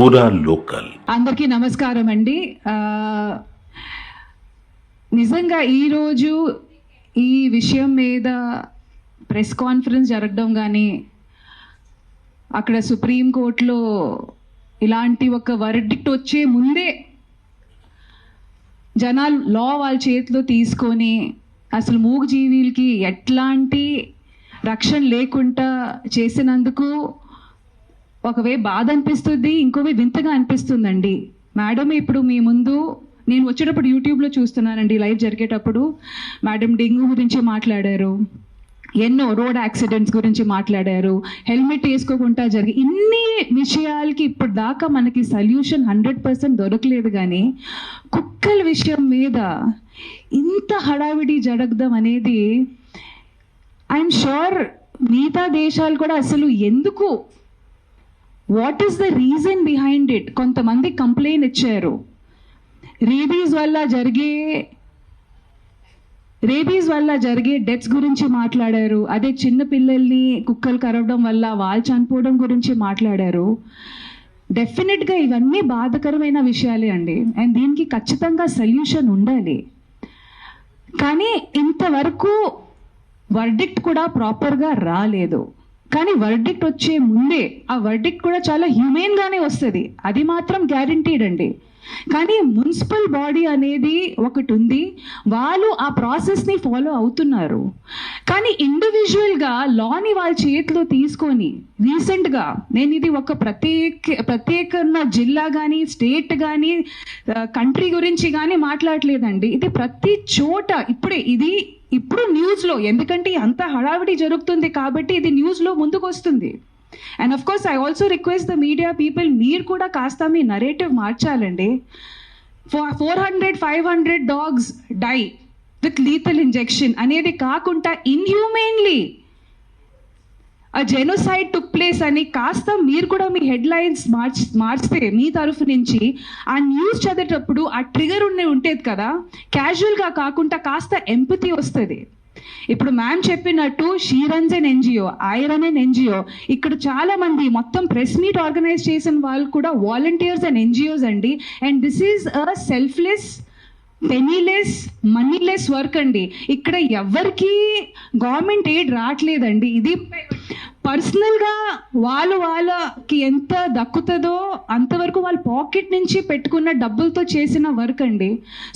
పూరా లోకల్. అందరికీ నమస్కారం అండి. నిజంగా ఈరోజు ఈ విషయం మీద ప్రెస్ కాన్ఫరెన్స్ జరగడం కానీ అక్కడ సుప్రీంకోర్టులో ఇలాంటి ఒక వర్డిక్ట్ వచ్చే ముందే జనాలు లా వాళ్ళ చేతిలో తీసుకొని అసలు మూగజీవులకి ఎట్లాంటి రక్షణ లేకుండా చేసినందుకు ఒకవే బాధ అనిపిస్తుంది ఇంకోవే వింతగా అనిపిస్తుందండి. మేడం ఇప్పుడు మీ ముందు నేను వచ్చేటప్పుడు యూట్యూబ్లో చూస్తున్నానండి లైవ్ జరిగేటప్పుడు. మేడం డెంగ్యూ గురించి మాట్లాడారు. ఎన్నో రోడ్ యాక్సిడెంట్స్ గురించి మాట్లాడారు. హెల్మెట్ వేసుకోకుండా జరిగి ఇన్ని విషయాలకి ఇప్పుడు దాకా మనకి సొల్యూషన్ హండ్రెడ్ పర్సెంట్ దొరకలేదు కానీ కుక్కల విషయం మీద ఇంత హడావిడి జరగదాం అనేది ఐఎమ్ షూర్ మిగతా దేశాలు కూడా అసలు ఎందుకు what is the reason behind it కొంతమంది కంప్లైంట్ ఇచ్చారు. రేబీస్ వల్ల జరిగే రేబీస్ వల్ల జరిగే డెత్స్ గురించి మాట్లాడారు. అదే చిన్న పిల్లల్ని కుక్కలు కరవడం వల్ల వాళ్ళు చనిపోవడం గురించి మాట్లాడారు. డెఫినెట్గా ఇవన్నీ బాధకరమైన విషయాలే అండి. అండ్ దీనికి ఖచ్చితంగా సొల్యూషన్ ఉండాలి. కానీ ఇంతవరకు వర్డిక్ట్ కూడా ప్రాపర్గా రాలేదు. కానీ వర్డిక్ట్ వచ్చే ముందే ఆ వర్డిక్ట్ కూడా చాలా హ్యూమెన్గానే వస్తుంది. అది మాత్రం గ్యారంటీడ్ అండి. కానీ మున్సిపల్ బాడీ అనేది ఒకటి ఉంది. వాళ్ళు ఆ ప్రాసెస్ని ఫాలో అవుతున్నారు. కానీ ఇండివిజువల్గా లాని వాళ్ళ చేతిలో తీసుకొని రీసెంట్గా నేను ఇది ఒక ప్రత్యేక ప్రత్యేకమైన జిల్లా కానీ స్టేట్ కానీ కంట్రీ గురించి కానీ మాట్లాడలేదండి. ఇది ప్రతి చోట ఇప్పుడే ఇది ఇప్పుడు న్యూస్లో ఎందుకంటే అంత హడావిడి జరుగుతుంది కాబట్టి ఇది న్యూస్లో ముందుకు వస్తుంది and of course I also request the media people మీరు కూడా కాస్త మీ narrative మార్చాలండి. Four four hundred five hundred dogs die with lethal injection అనేది కాకుండా ఇన్హ్యూమెన్లీ ఆ జెనోసైడ్ టుక్ ప్లేస్ అని కాస్త మీరు కూడా మీ హెడ్ లైన్స్ మార్చ్ మార్చితే మీ తరఫు నుంచి ఆ న్యూస్ చదివేటప్పుడు ఆ ట్రిగర్ ఉండే ఉంటుంది కదా. క్యాజువల్గా కాకుండా కాస్త ఎంపతి వస్తుంది. ఇప్పుడు మ్యామ్ చెప్పినట్టు షీరన్స్ అండ్ ఎన్జిఓ ఐరన్ ఎన్ ఎన్జిఓ ఇక్కడ చాలా మంది మొత్తం ప్రెస్ మీట్ ఆర్గనైజ్ చేసిన వాళ్ళు కూడా వాలంటీర్స్ అండ్ ఎన్జిఓస్ అండి. And this is a selfless penniless moneyless work అండి. ఇక్కడ ఎవరికి గవర్నమెంట్ ఎయిడ్ రావట్లేదండి. ఇది పర్సనల్గా వాళ్ళు వాళ్ళకి ఎంత దక్కుతుందో అంతవరకు వాళ్ళ పాకెట్ నుంచి పెట్టుకున్న డబ్బులతో చేసిన వర్క్ అండి.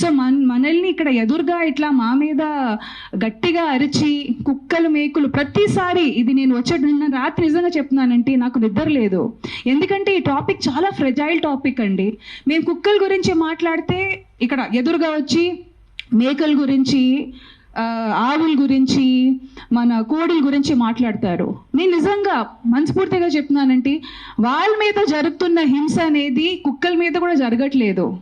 సో మన మనల్ని ఇక్కడ ఎదురుగా ఇట్లా మా మీద గట్టిగా అరిచి కుక్కలు మేకులు ప్రతిసారి ఇది నేను వచ్చే నిన్న రాత్రి నిజంగా చెప్తున్నానంటే నాకు నిద్ర లేదు. ఎందుకంటే ఈ టాపిక్ చాలా ఫ్రెజైల్ టాపిక్ అండి. మేము కుక్కల గురించి మాట్లాడితే ఇక్కడ ఎదురుగా వచ్చి మేకల గురించి ఆవుల గురించి మన కోడిల గురించి మాట్లాడతారు. నేను నిజంగా మనస్ఫూర్తిగా చెప్తున్నానంటే వాళ్ళ మీద జరుగుతున్న హింస అనేది కుక్కల మీద కూడా జరగట్లేదు.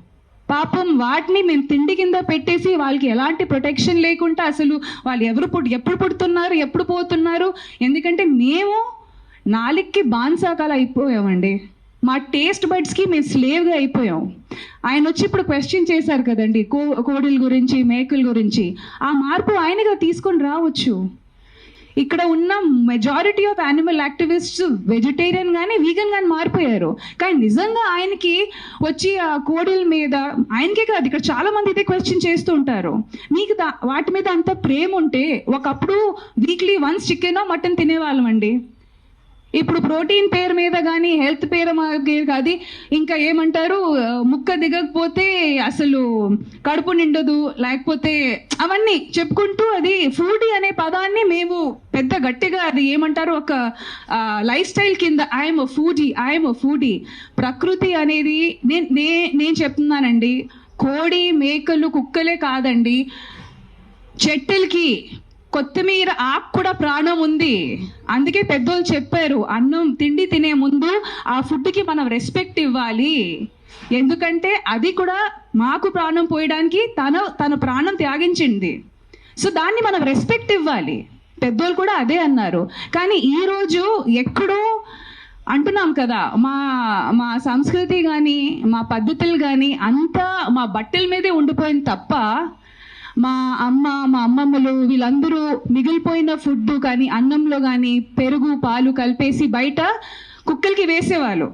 పాపం వాటిని మేము తిండి కింద పెట్టేసి వాళ్ళకి ఎలాంటి ప్రొటెక్షన్ లేకుండా అసలు వాళ్ళు ఎవరు పుట్ ఎప్పుడు పుడుతున్నారు ఎప్పుడు పోతున్నారు? ఎందుకంటే మేము నాలుగుకి బాన్సాకాలు అయిపోయామండి మా టేస్ట్ బడ్స్కి మేము స్లేవ్గా అయిపోయాం. ఆయన వచ్చి ఇప్పుడు క్వశ్చన్ చేశారు కదండి కో కోడిల గురించి మేకల గురించి. ఆ మార్పు ఆయనగా తీసుకొని రావచ్చు. ఇక్కడ ఉన్న majority of animal activists vegetarian కానీ వీగన్ కానీ మారిపోయారు. కానీ నిజంగా ఆయనకి వచ్చి ఆ కోడిల మీద ఆయనకే కాదు ఇక్కడ చాలా మంది క్వశ్చన్ చేస్తూ ఉంటారు. మీకు దా- వాటి మీద అంత ప్రేమ ఉంటే ఒకప్పుడు వీక్లీ వన్స్ చికెన్ మటన్ తినేవాళ్ళం అండి ఇప్పుడు ప్రోటీన్ పేరు మీద కానీ హెల్త్ పేరు కాదు. ఇంకా ఏమంటారు ముక్క దిగకపోతే అసలు కడుపు నిండదు. లేకపోతే అవన్నీ చెప్పుకుంటూ అది ఫుడ్ అనే పదాన్ని మేము పెద్ద గట్టిగా అది ఏమంటారు ఒక లైఫ్ స్టైల్ కింద ఐఎమ్ ఫూడీ ఐఎమ్ ఫూడీ ప్రకృతి అనేది నేను నే నేను చెప్తున్నానండి. కోడి మేకలు కుక్కలే కాదండి. చెట్టులకి కొత్తిమీర ఆకు కూడా ప్రాణం ఉంది. అందుకే పెద్దోళ్ళు చెప్పారు అన్నం తిండి తినే ముందు ఆ ఫుడ్కి మనం రెస్పెక్ట్ ఇవ్వాలి. ఎందుకంటే అది కూడా మాకు ప్రాణం పోయడానికి తన తన ప్రాణం త్యాగించింది. సో దాన్ని మనం రెస్పెక్ట్ ఇవ్వాలి. పెద్దోళ్ళు కూడా అదే అన్నారు. కానీ ఈరోజు ఎక్కడో అంటున్నాం కదా మా మా సంస్కృతి కానీ మా పద్ధతులు కానీ అంతా మా బట్టల మీదే ఉండిపోయింది తప్ప మా అమ్మ మా అమ్మమ్మలు వీళ్ళందరూ మిగిలిపోయిన ఫుడ్ కానీ అన్నంలో కానీ పెరుగు పాలు కలిపేసి బయట కుక్కలకి వేసేవాళ్ళు.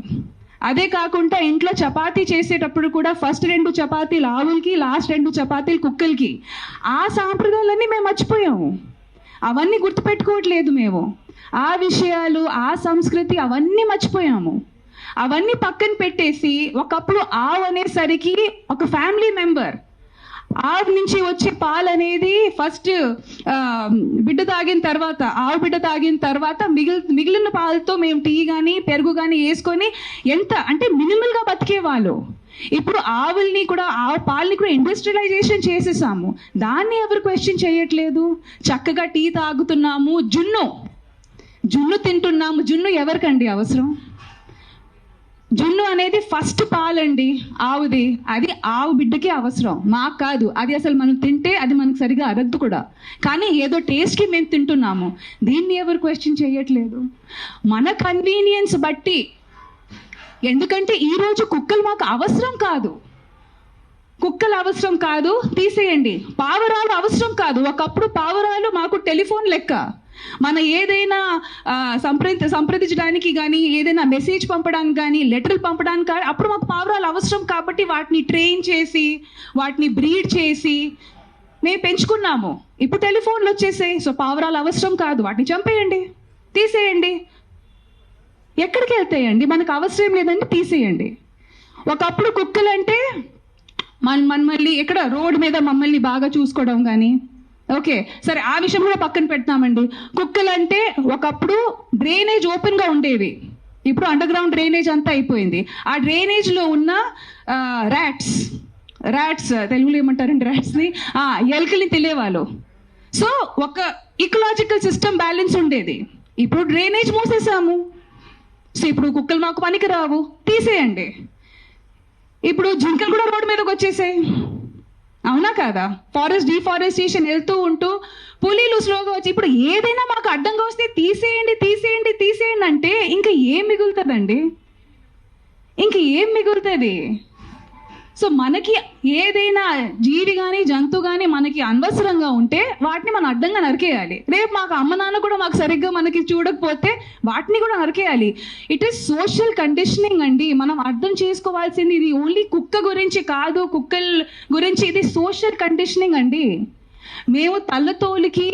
అదే కాకుండా ఇంట్లో చపాతీ చేసేటప్పుడు కూడా ఫస్ట్ రెండు చపాతీలు ఆవులకి లాస్ట్ రెండు చపాతీలు కుక్కలకి. ఆ సాంప్రదాయాలన్నీ మేము మర్చిపోయాము. అవన్నీ గుర్తుపెట్టుకోవట్లేదు మేము. ఆ విషయాలు ఆ సంస్కృతి అవన్నీ మర్చిపోయాము. అవన్నీ పక్కన పెట్టేసి ఒకప్పుడు ఆవు అనేసరికి ఒక ఫ్యామిలీ మెంబర్ ఆవు నుంచి వచ్చే పాలు అనేది ఫస్ట్ బిడ్డ తాగిన తర్వాత ఆవు బిడ్డ తాగిన తర్వాత మిగిలి మిగిలిన పాలతో మేము టీ కానీ పెరుగు కానీ వేసుకొని ఎంత అంటే మినిమల్గా బతికేవాళ్ళు ఇప్పుడు ఆవుల్ని కూడా ఆవు పాలని కూడా ఇండస్ట్రియలైజేషన్ చేసేసాము. దాన్ని ఎవరు క్వశ్చన్ చేయట్లేదు. చక్కగా టీ తాగుతున్నాము. జున్ను. జున్ను తింటున్నాము. జున్ను ఎవరికండి అవసరం? జున్ను అనేది ఫస్ట్ పాలండి ఆవుది. అది ఆవు బిడ్డకి అవసరం. మాకు కాదు. అది అసలు మనం తింటే అది మనకు సరిగా అరద్దు కూడా. కానీ ఏదో టేస్ట్కి మేము తింటున్నాము. దీన్ని ఎవరు క్వశ్చన్ చేయట్లేదు. మన కన్వీనియన్స్ బట్టి. ఎందుకంటే ఈరోజు కుక్కలు మాకు అవసరం కాదు. కుక్కలు అవసరం కాదు. తీసేయండి. పావురాలు అవసరం కాదు. ఒకప్పుడు పావురాలు మాకు టెలిఫోన్ లెక్క. మన ఏదైనా సంప్రది సంప్రదించడానికి కానీ ఏదైనా మెసేజ్ పంపడానికి కానీ లెటర్లు పంపడానికి కానీ అప్పుడు మాకు పావురాలు అవసరం కాబట్టి వాటిని ట్రైన్ చేసి వాటిని బ్రీడ్ చేసి మేము పెంచుకున్నాము. ఇప్పుడు టెలిఫోన్లు వచ్చేసాయి. సో పావురాలు అవసరం కాదు. వాటిని చంపేయండి. తీసేయండి. ఎక్కడికి వెళ్తాయండి? మనకు అవసరం లేదండి తీసేయండి. ఒకప్పుడు కుక్కలంటే మన మనమల్ని ఎక్కడ రోడ్ మీద మమ్మల్ని బాగా చూసుకోవడం కానీ ఓకే సరే ఆ విషయం కూడా పక్కన పెడతామండి. కుక్కలు అంటే ఒకప్పుడు డ్రైనేజ్ ఓపెన్గా ఉండేవి. ఇప్పుడు అండర్ గ్రౌండ్ డ్రైనేజ్ అంతా అయిపోయింది. ఆ డ్రైనేజ్లో ఉన్న ర్యాట్స్ ర్యాట్స్ తెలుగులో ఏమంటారండి ర్యాట్స్ని ఎలుకల్ని తెలియవాళ్ళు. సో ఒక ఇకలాజికల్ సిస్టమ్ బ్యాలెన్స్ ఉండేది. ఇప్పుడు డ్రైనేజ్ మూసేసాము సో ఇప్పుడు కుక్కలు మాకు పనికి రావు తీసేయండి. ఇప్పుడు జింకలు కూడా రోడ్డు మీదకి వచ్చేసాయి. అవునా కాదా? ఫారెస్ట్ డిఫారెస్టేషన్ వెళ్తూ ఉంటూ పులీలు స్లోగా వచ్చి ఇప్పుడు ఏదైనా మాకు అడ్డంగా వస్తే తీసేయండి తీసేయండి తీసేయండి అంటే ఇంకా ఏం మిగులుతుందండి? ఇంక ఏం మిగులుతుంది? సో మనకి ఏదైనా జీవి కానీ జంతువు కానీ మనకి అనవసరంగా ఉంటే వాటిని మనం అడ్డంగా నరికేయాలి. రేపు మాకు అమ్మ నాన్న కూడా మాకు సరిగ్గా మనకి చూడకపోతే వాటిని కూడా నరికేయాలి. ఇట్ ఈస్ సోషల్ కండిషనింగ్ అండి. మనం అర్థం చేసుకోవాల్సింది ఇది ఓన్లీ కుక్క గురించి కాదు కుక్కల గురించి ఇది సోషల్ కండిషనింగ్ అండి. మేము తల్లతోలికి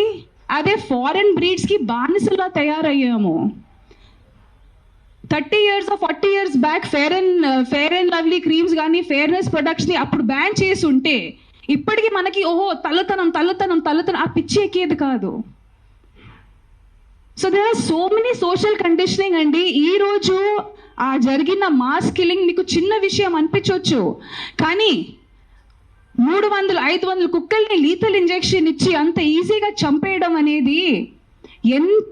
అదే ఫారెన్ బ్రీడ్స్కి బానిసలా తయారయ్యాము. Thirty years forty years back fair and fair and lovely creams కానీ ఫేర్నెస్ ప్రొడక్ట్స్ని అప్పుడు బ్యాన్ చేసి ఉంటే ఇప్పటికీ మనకి ఓహో తల్లతనం తల్లతనం తల్లతనం ఆ పిచ్చి ఎక్కేది కాదు. So there are so many social conditioning అండి. ఈ రోజు ఆ జరిగిన మాస్ కిల్లింగ్ మీకు చిన్న విషయం అనిపించవచ్చు కానీ మూడు వందలు ఐదు వందల కుక్కల్ని లీతల్ ఇంజెక్షన్ ఇచ్చి అంత ఈజీగా చంపేయడం అనేది ఎంత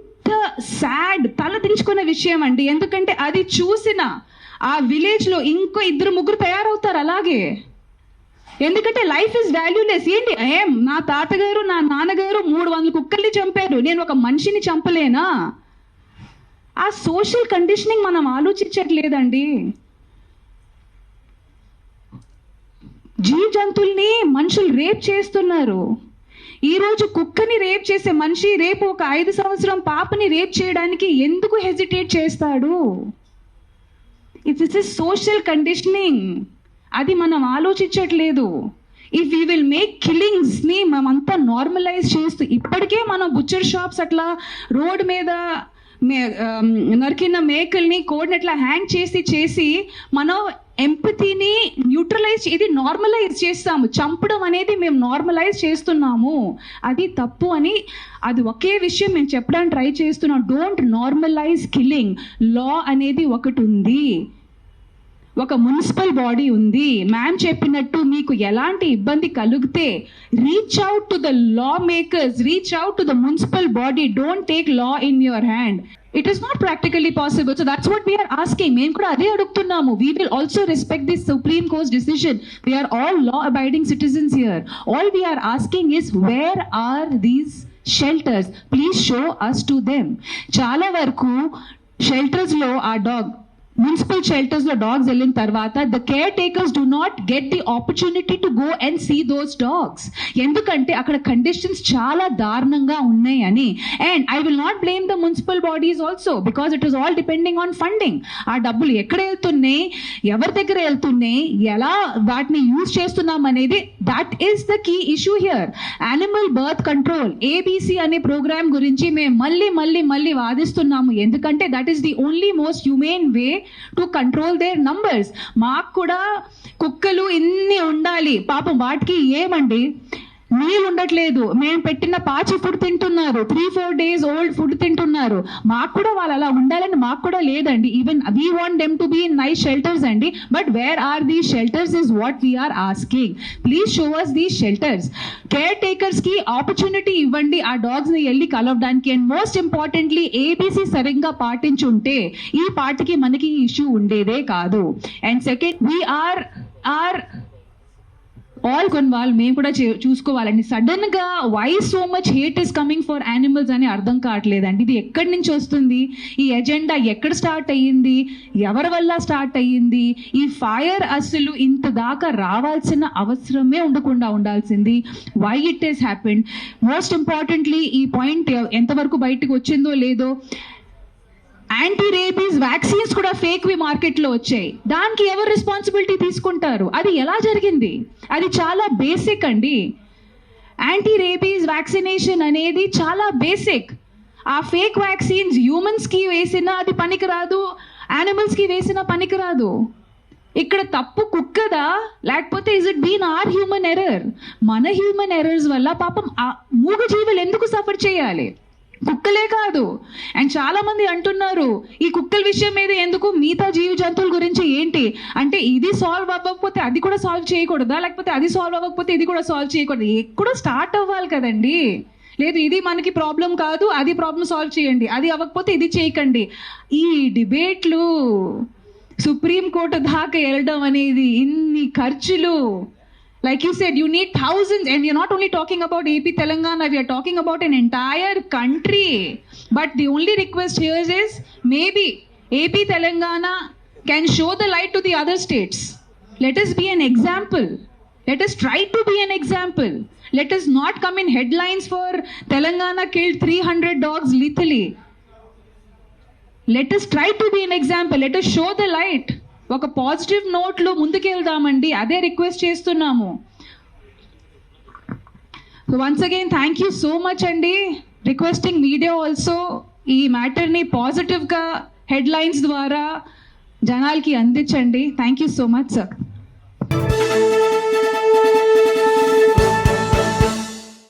సాడ్ తల దించుకునే విషయం అండి. ఎందుకంటే అది చూసిన ఆ విలేజ్లో ఇంకో ఇద్దరు ముగ్గురు తయారవుతారు అలాగే. ఎందుకంటే లైఫ్ ఇస్ వాల్యూలెస్ ఏంటి? ఏం? నా తాతగారు నా నాన్నగారు మూడు వందల కుక్కల్ని చంపారు. నేను ఒక మనిషిని చంపలేనా? ఆ సోషల్ కండిషనింగ్ మనం ఆలోచించట్లేదండి. జీవ జంతువుల్ని మనుషులు రేప్ చేస్తున్నారు. ఈరోజు కుక్కని రేప్ చేసే మనిషి రేపు ఒక ఐదు సంవత్సరం పాపని రేప్ చేయడానికి ఎందుకు హెజిటేట్ చేస్తాడు? ఇట్ ఇస్ సోషల్ కండిషనింగ్ అది మనం ఆలోచించట్లేదు. ఇఫ్ యూ విల్ మేక్ కిల్లింగ్స్ని మనమంతా నార్మలైజ్ చేస్తూ ఇప్పటికే మనం బుచ్చర్ షాప్స్ అట్లా రోడ్ మీద నరికిన మేకల్ని కోడిని అట్లా హ్యాంగ్ చేసి చేసి మనం ఎంపతిని న్యూట్రలైజ్ ఇది నార్మలైజ్ చేస్తాము. చంపడం అనేది మేము నార్మలైజ్ చేస్తున్నాము. అది తప్పు అని అది ఒకే విషయం మేము చెప్పడానికి ట్రై చేస్తున్నాం. డోంట్ నార్మలైజ్ కిల్లింగ్ లా అనేది ఒకటి ఉంది. ఒక మున్సిపల్ బాడీ ఉంది. మ్యామ్ చెప్పినట్టు మీకు ఎలాంటి ఇబ్బంది కలిగితే reach out to the law makers reach out to the municipal body don't take law in your hand it is not practically possible so that's what we are asking మేము కూడా అదే అడుగుతున్నాము we will also respect this supreme court decision we are all law abiding citizens here all we are asking is where are these shelters please show us to them చాలా వరకు షెల్టర్స్లో ఆ dog municipal షెల్టర్స్లో dogs వెళ్ళిన తర్వాత the caretakers do not get the opportunity to go and see those dogs ఎందుకంటే అక్కడ conditions చాలా దారుణంగా ఉన్నాయి అని and I will not blame the municipal bodies also because it is all depending on funding ఆ డబ్బులు ఎక్కడ వెళ్తున్నాయి ఎవరి దగ్గర వెళ్తున్నాయి ఎలా వాటిని యూజ్ చేస్తున్నాం అనేది that is the key issue here animal birth control ABC అనే ప్రోగ్రామ్ గురించి మేము మళ్ళీ మళ్ళీ మళ్ళీ వాదిస్తున్నాము. ఎందుకంటే that is the only most humane way to control their numbers మాకు కూడా కుక్కలు ఇన్ని ఉండాలి. పాపం వాటికి ఏమండి? మీల్ ఉండట్లేదు మేము పెట్టిన పాచి ఫుడ్ తింటున్నారు. Three four days old food తింటున్నారు. మాకు కూడా వాళ్ళు అలా ఉండాలని మాకు కూడా లేదండి. Even we want them to be nice shelters అండి. But where are the shelters is what we are asking please show us the shelters care టేకర్స్కి opportunity ఇవ్వండి. ఆ డాగ్స్ని వెళ్ళి కలవడానికి. అండ్ మోస్ట్ ఇంపార్టెంట్లీ ఏబీసీ సరిగ్గా పాటించుంటే ఈ పార్టీకి మనకి ఇష్యూ ఉండేదే కాదు. And second we are are all కొన్వాల్ వాళ్ళు మేము కూడా చే- చూసుకోవాలండి. సడన్గా why so much hate is coming for animals అని అర్థం కావట్లేదండి. ఇది ఎక్కడి నుంచి వస్తుంది? ఈ ఎజెండా ఎక్కడ స్టార్ట్ అయ్యింది? ఎవరి వల్ల స్టార్ట్ అయ్యింది? ఈ ఫైర్ అసలు ఇంత దాకా రావాల్సిన అవసరమే ఉండకుండా ఉండాల్సింది. Why it is happened most importantly ఈ పాయింట్ ఎంతవరకు బయటకు వచ్చిందో లేదో యాంటీ రేబీస్ వ్యాక్సిన్స్ కూడా ఫేక్ వి మార్కెట్లో వచ్చాయి. దానికి ఎవరు రెస్పాన్సిబిలిటీ తీసుకుంటారు? అది ఎలా జరిగింది? అది చాలా బేసిక్ అండి. యాంటీ రేబీస్ వ్యాక్సినేషన్ అనేది చాలా బేసిక్ ఆ ఫేక్ వ్యాక్సిన్స్ హ్యూమన్స్కి వేసిన అది పనికిరాదు యానిమల్స్కి వేసినా పనికిరాదు. ఇక్కడ తప్పు కుక్కదా? లేకపోతే is it been or human error మన హ్యూమన్ ఎర్రర్స్ వల్ల పాపం ఆ మూగ జీవులు ఎందుకు సఫర్ చేయాలి? కుక్కలే కాదు. అండ్ చాలా మంది అంటున్నారు ఈ కుక్కల విషయం మీద ఎందుకు మిగతా జీవ జంతువుల గురించి ఏంటి? అంటే ఇది సాల్వ్ అవ్వకపోతే అది కూడా సాల్వ్ చేయకూడదా? లేకపోతే అది సాల్వ్ అవ్వకపోతే ఇది కూడా సాల్వ్ చేయకూడదు? ఎక్కడో స్టార్ట్ అవ్వాలి కదండి. లేదు ఇది మనకి ప్రాబ్లం కాదు అది ప్రాబ్లం సాల్వ్ చేయండి. అది అవ్వకపోతే ఇది చేయకండి. ఈ డిబేట్లు సుప్రీం కోర్టు దాకా వెళ్ళడం అనేది ఇన్ని ఖర్చులు. like you said, you need thousands, and we're not only talking about AP Telangana, we are talking about an entire country. But the only request here is maybe AP Telangana can show the light to the other states. Let us be an example. Let us try to be an example. Let us not come in headlines for Telangana killed 300 dogs lethally. Let us try to be an example. Let us show the light. ఒక positive నోట్లో ముందుకెళ్దామండి. అదే request చేస్తున్నాము. Once again thank you so much అండి. Requesting media also ఈ మ్యాటర్ని పాజిటివ్గా headlines ద్వారా జనాలకి అందించండి. Thank you so much sir